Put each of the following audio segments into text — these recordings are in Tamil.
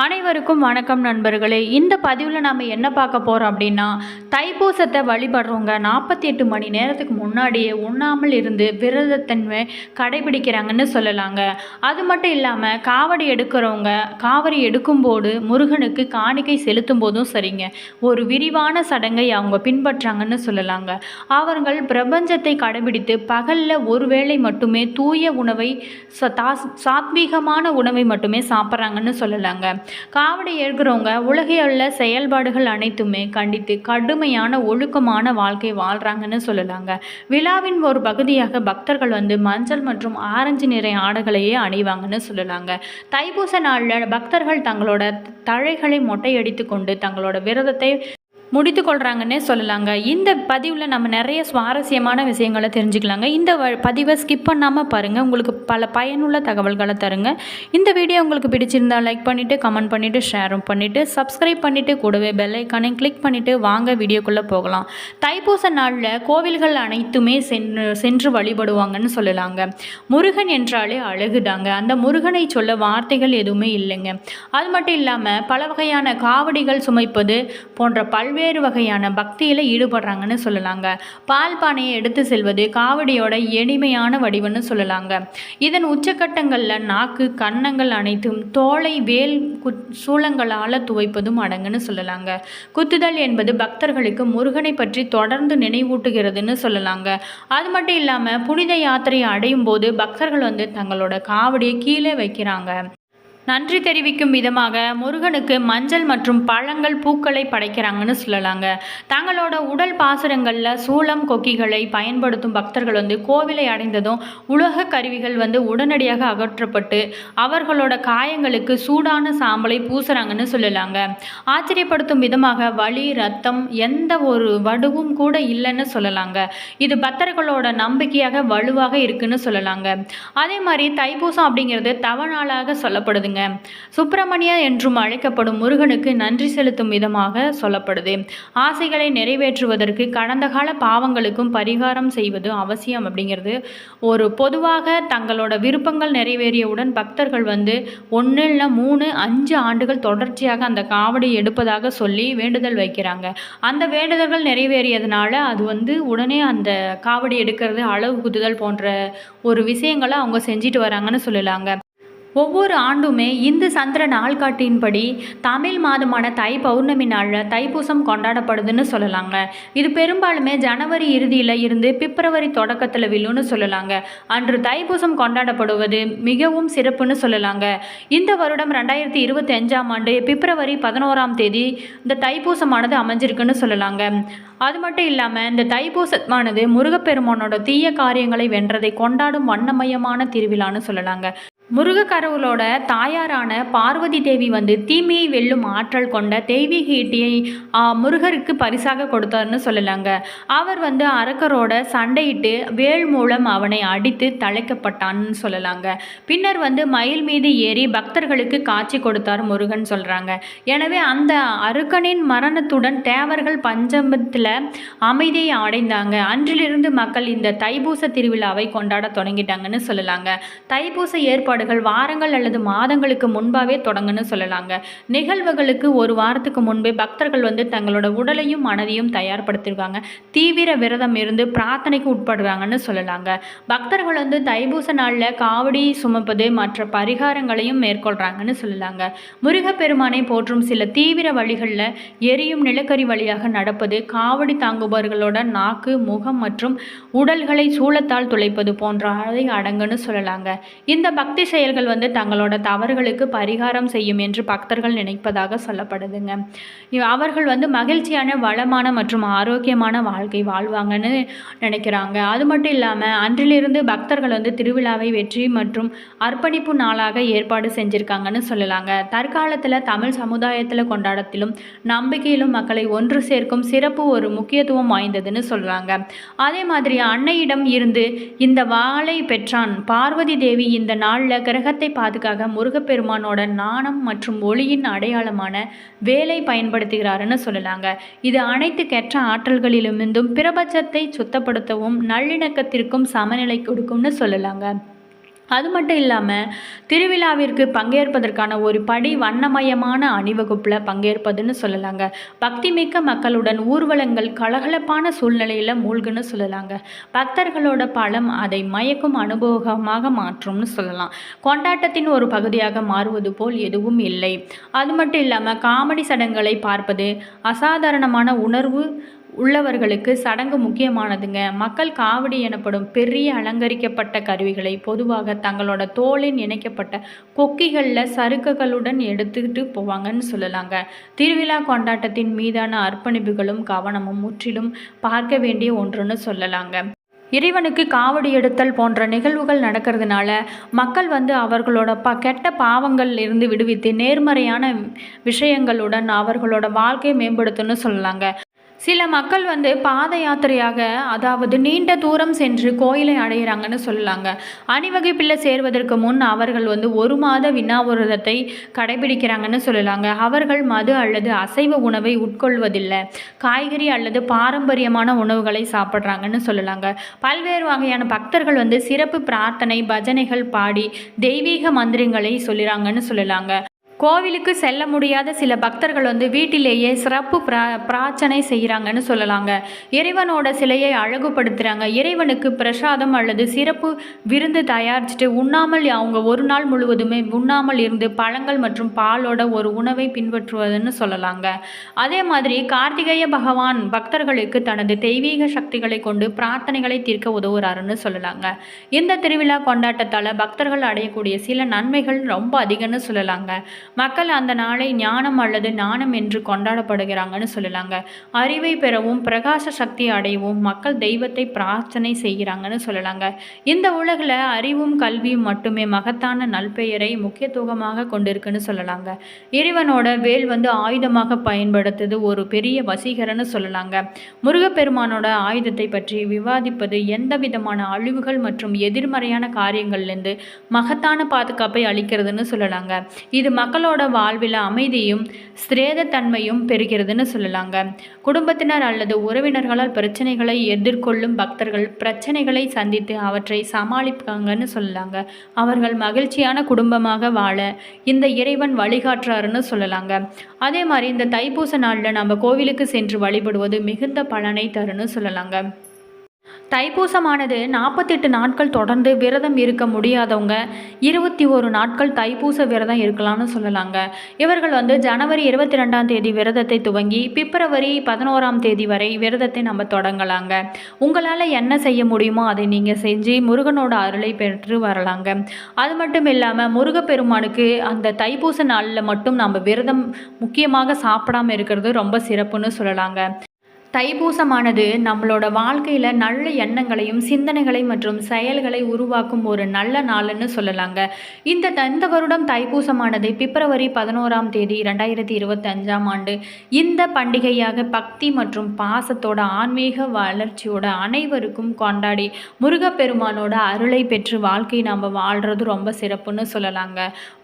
அனைவருக்கும் வணக்கம் நண்பர்களே. இந்த பதிவில் நம்ம என்ன பார்க்க போகிறோம் அப்படின்னா தைப்பூசத்தை வழிபடுறவங்க நாற்பத்தி எட்டு மணி நேரத்துக்கு முன்னாடியே உண்ணாமல் இருந்து விரதத்தன்மை கடைபிடிக்கிறாங்கன்னு சொல்லலாங்க. அது மட்டும் இல்லாமல் காவடி எடுக்கிறவங்க காவடி எடுக்கும்போது முருகனுக்கு காணிக்கை செலுத்தும் போதும் சரிங்க. ஒரு விரிவான சடங்கை அவங்க பின்பற்றாங்கன்னு சொல்லலாங்க. அவர்கள் பிரபஞ்சத்தை கடைபிடித்து பகலில் ஒருவேளை மட்டுமே தூய உணவை ச- தாஸ்- சாத்வீகமான உணவை மட்டுமே சாப்பிட்றாங்கன்னு சொல்லலாங்க. காவடி ஏற்கிறவங்க உலகிலுள்ள செயல்பாடுகள் அனைத்துமே கண்டித்து கடுமையான ஒழுக்கமான வாழ்க்கை வாழ்கிறாங்கன்னு சொல்லலாங்க. விழாவின் ஒரு பகுதியாக பக்தர்கள் வந்து மஞ்சள் மற்றும் ஆரஞ்சு நிறை ஆடைகளையே அணிவாங்கன்னு சொல்லலாங்க. தைப்பூச நாளில் பக்தர்கள் தங்களோட தழைகளை மொட்டையடித்து கொண்டு தங்களோட விரதத்தை முடித்து கொள்கிறாங்கன்னே சொல்லலாங்க. இந்த பதிவில் நம்ம நிறைய சுவாரஸ்யமான விஷயங்களை தெரிஞ்சுக்கலாங்க. இந்த வ- பதிவை ஸ்கிப் பண்ணாமல் பாருங்கள் உங்களுக்கு பல பயனுள்ள தகவல்களை தருங்க. இந்த வீடியோ உங்களுக்கு பிடிச்சிருந்தா லைக் பண்ணிவிட்டு கமெண்ட் பண்ணிவிட்டு ஷேரும் பண்ணிவிட்டு சப்ஸ்கிரைப் பண்ணிவிட்டு கூடவே பெல் கிளிக் பண்ணிவிட்டு வாங்க வீடியோக்குள்ளே போகலாம். தைப்பூச நாளில் கோவில்கள் அனைத்துமே சென்று சென்று வழிபடுவாங்கன்னு சொல்லலாங்க. முருகன் என்றாலே அழகுதாங்க. அந்த முருகனை சொல்ல வார்த்தைகள் எதுவுமே இல்லைங்க. அது மட்டும் இல்லாமல் பல வகையான காவடிகள் சுமைப்பது போன்ற பல்வேறு வகையான பக்தியில் ஈடுபடுறாங்கன்னு சொல்லலாங்க. பால் பானையை எடுத்து செல்வது காவடியோட எளிமையான வடிவம்னு சொல்லலாங்க. இதன் உச்சக்கட்டங்களில் நாக்கு கன்னங்கள் அனைத்தும் தோலை வேல் குத் சூளங்களால் துவைப்பதும் அடங்குன்னு சொல்லலாங்க. குத்துதல் என்பது பக்தர்களுக்கு முருகனை பற்றி தொடர்ந்து நினைவூட்டுகிறதுன்னு சொல்லலாங்க. அது மட்டும் இல்லாமல் புனித யாத்திரையை அடையும் போது பக்தர்கள் வந்து தங்களோட காவடியை கீழே வைக்கிறாங்க. நன்றி தெரிவிக்கும் விதமாக முருகனுக்கு மஞ்சள் மற்றும் பழங்கள் பூக்களை படைக்கிறாங்கன்னு சொல்லலாங்க. தங்களோட உடல் பாசுரங்களில் சூளம் கொக்கிகளை பயன்படுத்தும் பக்தர்கள் வந்து கோவிலை அடைந்ததும் உலக கருவிகள் வந்து உடனடியாக அகற்றப்பட்டு அவர்களோட காயங்களுக்கு சூடான சாம்பலை பூசுறாங்கன்னு சொல்லலாங்க. ஆச்சரியப்படுத்தும் விதமாக வலி ரத்தம் எந்த ஒரு வடுவும் கூட இல்லைன்னு சொல்லலாங்க. இது பக்தர்களோட நம்பிக்கையாக வலுவாக இருக்குன்னு சொல்லலாங்க. அதே மாதிரி தைப்பூசம் அப்படிங்கிறது தவநாளாக சொல்லப்படுதுங்க. சுப்பிரமணிய என்றும் அழைக்கப்படும் முருகனுக்கு நன்றி செலுத்தும் விதமாக சொல்லப்படுது. ஆசைகளை நிறைவேற்றுவதற்கு கடந்த கால பாவங்களுக்கும் பரிகாரம் செய்வது அவசியம் அப்படிங்கிறது. ஒரு பொதுவாக தங்களோட விருப்பங்கள் நிறைவேறியவுடன் பக்தர்கள் வந்து ஒன்று இல்லை மூணு அஞ்சு ஆண்டுகள் தொடர்ச்சியாக அந்த காவடி எடுப்பதாக சொல்லி வேண்டுதல் வைக்கிறாங்க. அந்த வேண்டுதல்கள் நிறைவேறியதுனால அது வந்து உடனே அந்த காவடி எடுக்கிறது அளவு குத்துதல் போன்ற ஒரு விஷயங்களை அவங்க செஞ்சுட்டு வராங்கன்னு சொல்லலாங்க. ஒவ்வொரு ஆண்டுமே இந்து சந்திர நாள்காட்டியின்படி தமிழ் மாதமான தை பௌர்ணமி நாளில் தைப்பூசம் கொண்டாடப்படுதுன்னு சொல்லலாங்க. இது பெரும்பாலுமே ஜனவரி இறுதியில் இருந்து பிப்ரவரி தொடக்கத்தில் விழுன்னு சொல்லலாங்க. அன்று தைப்பூசம் கொண்டாடப்படுவது மிகவும் சிறப்புன்னு சொல்லலாங்க. இந்த வருடம் ரெண்டாயிரத்தி இருபத்தி அஞ்சாம் ஆண்டு பிப்ரவரி பதினோராம் தேதி இந்த தைப்பூசமானது அமைஞ்சிருக்குன்னு சொல்லலாங்க. அது மட்டும் இல்லாமல் இந்த தைப்பூசமானது முருகப்பெருமானோட தீய காரியங்களை வென்றதை கொண்டாடும் வண்ணமயமான திருவிழான்னு சொல்லலாங்க. முருகக்கரவுளோட தாயாரான பார்வதி தேவி வந்து தீமையை வெல்லும் ஆற்றல் கொண்ட தெய்வீக ஈட்டியை முருகருக்கு பரிசாக கொடுத்தார்னு சொல்லலாங்க. அவர் வந்து அரக்கரோட சண்டையிட்டு வேல் மூலம் அவனை அடித்து தலைக்கப்பட்டான்னு சொல்லலாங்க. பின்னர் வந்து மயில் மீது ஏறி பக்தர்களுக்கு காட்சி கொடுத்தார் முருகன் சொல்கிறாங்க எனவே அந்த அருக்கனின் மரணத்துடன் தேவர்கள் பஞ்சமத்தில் அமைதியை அடைந்தாங்க. அன்றிலிருந்து மக்கள் இந்த தைப்பூச திருவிழாவை கொண்டாட தொடங்கிட்டாங்கன்னு சொல்லலாங்க. தைப்பூச ஏற்பாடு செயல்பாடுகள் வாரங்கள் அல்லது மாதங்களுக்கு முன்பாகவே தொடங்குன்னு சொல்லலாங்க. நிகழ்வுகளுக்கு ஒரு வாரத்துக்கு முன்பே பக்தர்கள் வந்து தங்களோட உடலையும் மனதையும் தயார்படுத்திருக்காங்க. தீவிர விரதம் இருந்து பிரார்த்தனைக்கு உட்படுறாங்கன்னு சொல்லலாங்க. பக்தர்கள் வந்து தைபூச நாளில் காவடி சுமப்பது மற்ற பரிகாரங்களையும் மேற்கொள்கிறாங்கன்னு சொல்லலாங்க. முருகப்பெருமானை போற்றும் சில தீவிர வழிகளில் எரியும் நிலக்கரி வழியாக நடப்பது காவடி தாங்குபவர்களோட நாக்கு முகம் மற்றும் உடல்களை சூளத்தால் துளைப்பது போன்ற அதை அடங்குன்னு சொல்லலாங்க. இந்த பக்தி செயல்கள் வந்து தங்களோட தவறுகளுக்கு பரிகாரம் செய்யும் என்று பக்தர்கள் நினைப்பதாக சொல்லப்படுதுங்க. அவர்கள் வந்து மகிழ்ச்சியான வளமான மற்றும் ஆரோக்கியமான வாழ்க்கை வாழ்வாங்கன்னு நினைக்கிறாங்க. அது மட்டும் இல்லாமல் அன்றிலிருந்து பக்தர்கள் வந்து திருவிழாவை வெற்றி மற்றும் அர்ப்பணிப்பு நாளாக ஏற்பாடு செஞ்சுருக்காங்கன்னு சொல்லலாங்க. தற்காலத்தில் தமிழ் சமுதாயத்தில் கொண்டாடத்திலும் நம்பிக்கையிலும் மக்களை ஒன்று சேர்க்கும் சிறப்பு ஒரு முக்கியத்துவம் வாய்ந்ததுன்னு சொல்கிறாங்க அதே மாதிரி அன்னையிடம் இருந்து இந்த வாளை பெற்றான். பார்வதி தேவி இந்த நாளில் கிரகத்தை பாதுகாக்க முருகப்பெருமானோட நாணம் மற்றும் ஒளியின் அடையாளமான வேலை பயன்படுத்துகிறாருன்னு சொல்லலாங்க. இது அனைத்து கெற்ற ஆற்றல்களிலுமிருந்தும் பிரபஞ்சத்தை சுத்தப்படுத்தவும் நல்லிணக்கத்திற்கும் சமநிலை கொடுக்கும்னு சொல்லலாங்க. அது மட்டும் இல்லாமல் திருவிழாவிற்கு பங்கேற்பதற்கான ஒரு படி வண்ணமயமான அணிவகுப்பில் பங்கேற்பதுன்னு சொல்லலாங்க. பக்திமிக்க மக்களுடன் ஊர்வலங்கள் கலகலப்பான சூழ்நிலையில் மூழ்குன்னு சொல்லலாங்க. பக்தர்களோட பலம் அதை மயக்கும் அனுபவமாக மாற்றும்னு சொல்லலாம். கொண்டாட்டத்தின் ஒரு பகுதியாக மாறுவது போல் எதுவும் இல்லை. அது மட்டும் இல்லாமல் காமெடி சடங்குகளை பார்ப்பது அசாதாரணமான உணர்வு உள்ளவர்களுக்கு சடங்கு முக்கியமானதுங்க. மக்கள் காவடி எனப்படும் பெரிய அலங்கரிக்கப்பட்ட கருவிகளை பொதுவாக தங்களோட தோலின் இணைக்கப்பட்ட கொக்கிகளில் சறுக்குகளுடன் எடுத்துக்கிட்டு போவாங்கன்னு சொல்லலாங்க. திருவிழா கொண்டாட்டத்தின் மீதான அர்ப்பணிப்புகளும் கவனமும் முற்றிலும் பார்க்க வேண்டிய ஒன்றுன்னு சொல்லலாங்க. இறைவனுக்கு காவடி எடுத்தல் போன்ற நிகழ்வுகள் நடக்கிறதுனால மக்கள் வந்து அவர்களோட ப கெட்ட பாவங்கள் இருந்து விடுவித்து நேர்மறையான விஷயங்களுடன் அவர்களோட வாழ்க்கையை மேம்படுத்துன்னு சொல்லலாங்க. சில மக்கள் வந்து பாத யாத்திரையாக அதாவது நீண்ட தூரம் சென்று கோயிலை அடையிறாங்கன்னு சொல்லலாங்க. அணிவகுப்பில் சேர்வதற்கு முன் அவர்கள் வந்து ஒரு மாத வினாவிரதத்தை கடைபிடிக்கிறாங்கன்னு சொல்லலாங்க. அவர்கள் மது அல்லது அசைவ உணவை உட்கொள்வதில்லை. காய்கறி அல்லது பாரம்பரியமான உணவுகளை சாப்பிட்றாங்கன்னு சொல்லலாங்க. பல்வேறு வகையான பக்தர்கள் வந்து சிறப்பு பிரார்த்தனை பஜனைகள் பாடி தெய்வீக மந்திரங்களை சொல்லிறாங்கன்னு சொல்லலாங்க. கோவிலுக்கு செல்ல முடியாத சில பக்தர்கள் வந்து வீட்டிலேயே சிறப்பு பிரா பிரார்த்தனை செய்கிறாங்கன்னு சொல்லலாங்க. இறைவனோட சிலையை அழகுபடுத்துகிறாங்க இறைவனுக்கு பிரசாதம் அல்லது சிறப்பு விருந்து தயாரிச்சுட்டு உண்ணாமல் அவங்க ஒரு நாள் முழுவதுமே உண்ணாமல் இருந்து பழங்கள் மற்றும் பாலோட ஒரு உணவை பின்பற்றுவதுன்னு சொல்லலாங்க. அதே மாதிரி கார்த்திகேய பகவான் பக்தர்களுக்கு தனது தெய்வீக சக்திகளை கொண்டு பிரார்த்தனைகளை தீர்க்க உதவுறாருன்னு சொல்லலாங்க. இந்த திருவிழா கொண்டாட்டத்தால் பக்தர்கள் அடையக்கூடிய சில நன்மைகள் ரொம்ப அதிகம்னு சொல்லலாங்க. மக்கள் அந்த நாளை ஞானம் அல்லது ஞானம் என்று கொண்டாடப்படுகிறாங்கன்னு சொல்லலாங்க. அறிவை பெறவும் பிரகாச சக்தி அடையவும் மக்கள் தெய்வத்தை பிரார்த்தனை செய்கிறாங்கன்னு சொல்லலாங்க. இந்த உலகில் அறிவும் கல்வியும் மட்டுமே மகத்தான நல்பெயரை முக்கியத்துவமாக கொண்டிருக்குன்னு சொல்லலாங்க. இறைவனோட வேல் வந்து ஆயுதமாக பயன்படுத்துவது ஒரு பெரிய வசீகரன்னு சொல்லலாங்க. முருகப்பெருமானோட ஆயுதத்தை பற்றி விவாதிப்பது எந்த விதமான அழிவுகள் மற்றும் எதிர்மறையான காரியங்கள்லேருந்து மகத்தான பாதுகாப்பை அளிக்கிறதுன்னு சொல்லலாங்க. இது மக்கள் மக்களோட வாழ்வில் அமைதியும் ஸ்திரேதத்தன்மையும் பெறுகிறதுன்னு சொல்லலாங்க. குடும்பத்தினர் அல்லது உறவினர்களால் பிரச்சனைகளை எதிர்கொள்ளும் பக்தர்கள் பிரச்சனைகளை சந்தித்து அவற்றை சமாளிப்பாங்கன்னு சொல்லலாங்க. அவர்கள் மகிழ்ச்சியான குடும்பமாக வாழ இந்த இறைவன் வழிகாட்டுறாருன்னு சொல்லலாங்க. அதே மாதிரி இந்த தைப்பூச நாளில் நம்ம கோவிலுக்கு சென்று வழிபடுவது மிகுந்த பலனை தருன்னு சொல்லலாங்க. தைப்பூசமானது நாற்பத்தெட்டு நாட்கள் தொடர்ந்து விரதம் இருக்க முடியாதவங்க இருபத்தி ஒரு நாட்கள் தைப்பூச விரதம் இருக்கலாம்னு சொல்லலாங்க. இவர்கள் வந்து ஜனவரி இருபத்தி ரெண்டாம் தேதி விரதத்தை துவங்கி பிப்ரவரி பதினோராம் தேதி வரை விரதத்தை நம்ம தொடங்கலாங்க. உங்களால் என்ன செய்ய முடியுமோ அதை நீங்கள் செஞ்சு முருகனோட அருளை பெற்று வரலாங்க. அது மட்டும் இல்லாமல் முருகப்பெருமானுக்கு அந்த தைப்பூச நாளில் மட்டும் நம்ம விரதம் முக்கியமாக சாப்பிடாமல் இருக்கிறது ரொம்ப சிறப்புன்னு சொல்லலாங்க. தைப்பூசமானது நம்மளோட வாழ்க்கையில் நல்ல எண்ணங்களையும் சிந்தனைகளை மற்றும் செயல்களை உருவாக்கும் ஒரு நல்ல நாள்னு சொல்லலாங்க. இந்த இந்த வருடம் தைப்பூசமானது பிப்ரவரி பதினோராம் தேதி ரெண்டாயிரத்தி இருபத்தஞ்சாம் ஆண்டு. இந்த பண்டிகையாக பக்தி மற்றும் பாசத்தோட ஆன்மீக வளர்ச்சியோட அனைவருக்கும் கொண்டாடி முருகப்பெருமானோட அருளை பெற்று வாழ்க்கை நாம் வாழ்கிறது ரொம்ப சிறப்புன்னு சொல்லலாங்க.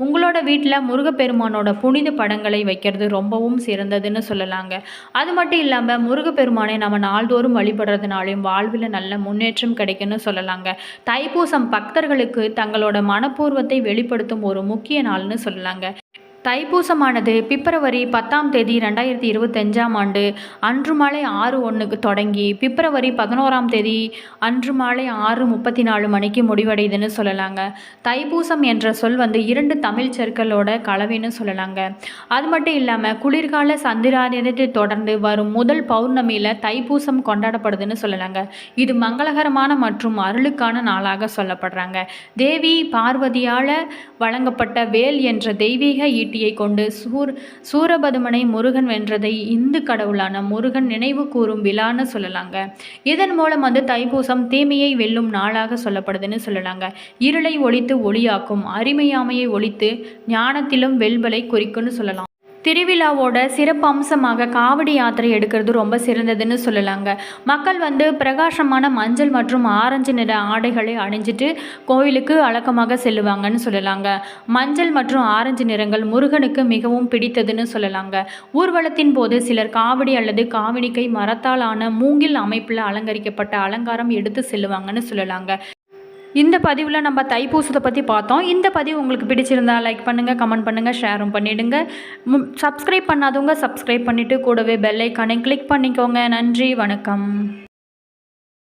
உங்களோட வீட்டில் முருகப்பெருமானோட புனித படங்களை வைக்கிறது ரொம்பவும் சிறந்ததுன்னு சொல்லலாங்க. அது மட்டும் இல்லாமல் முருக முருகப்பெருமானை நம்ம நாள்தோறும் வழிபடுறதுனாலையும் வாழ்வில் நல்ல முன்னேற்றம் கிடைக்கும்னு சொல்லலாங்க. தைப்பூசம் பக்தர்களுக்கு தங்களோட மனப்பூர்வத்தை வெளிப்படுத்தும் ஒரு முக்கிய நாள்னு சொல்லலாங்க. தைப்பூசமானது பிப்ரவரி பத்தாம் தேதி ரெண்டாயிரத்தி இருபத்தஞ்சாம் ஆண்டு அன்று மாலை ஆறு ஒன்றுக்கு தொடங்கி பிப்ரவரி பதினோராம் தேதி அன்று மாலை ஆறு முப்பத்தி நாலு மணிக்கு முடிவடையுதுன்னு சொல்லலாங்க. தைப்பூசம் என்ற சொல் வந்து இரண்டு தமிழ் சொற்களோட கலவைன்னு சொல்லலாங்க. அது மட்டும் இல்லாமல் குளிர்கால சந்திராதியத்தை தொடர்ந்து வரும் முதல் பௌர்ணமியில் தைப்பூசம் கொண்டாடப்படுதுன்னு சொல்லலாங்க. இது மங்களகரமான மற்றும் அருளுக்கான நாளாக சொல்லப்படுறாங்க. தேவி பார்வதியால் வழங்கப்பட்ட வேல் என்ற தெய்வீக ஈட்டி சக்தியை கொண்டு சூர் சூரபதுமனை முருகன் வென்றதை இந்து கடவுளான முருகன் நினைவு கூறும் விழான்னு சொல்லலாங்க. இதன் மூலம் வந்து தைப்பூசம் தீமையை வெல்லும் நாளாக சொல்லப்படுதுன்னு சொல்லலாங்க. இருளை ஒழித்து ஒளியாக்கும் அருமையாமையை ஒழித்து ஞானத்திலும் வெல்வலை குறிக்கும்னு சொல்லலாம். திருவிழாவோட சிறப்பு அம்சமாக காவடி யாத்திரை எடுக்கிறது ரொம்ப சிறந்ததுன்னு சொல்லலாங்க. மக்கள் வந்து பிரகாசமான மஞ்சள் மற்றும் ஆரஞ்சு நிற ஆடைகளை அணிஞ்சிட்டு கோயிலுக்கு அழக்கமாக செல்லுவாங்கன்னு சொல்லலாங்க. மஞ்சள் மற்றும் ஆரஞ்சு நிறங்கள் முருகனுக்கு மிகவும் பிடித்ததுன்னு சொல்லலாங்க. ஊர்வலத்தின் போது சிலர் காவடி அல்லது காவடிக்கை மரத்தாலான மூங்கில் அமைப்பில் அலங்கரிக்கப்பட்ட அலங்காரம் எடுத்து செல்லுவாங்கன்னு சொல்லலாங்க. இந்த பதிவில் நம்ம தைப்பூசத்தை பற்றி பார்த்தோம். இந்த பதிவு உங்களுக்கு பிடிச்சிருந்தா லைக் பண்ணுங்கள் கமெண்ட் பண்ணுங்கள் ஷேரும் பண்ணிவிடுங்க சப்ஸ்கிரைப் பண்ணாதவங்க சப்ஸ்கிரைப் பண்ணிவிட்டு கூடவே பெல் ஐக்கானை கிளிக் பண்ணிக்கோங்க. நன்றி வணக்கம்.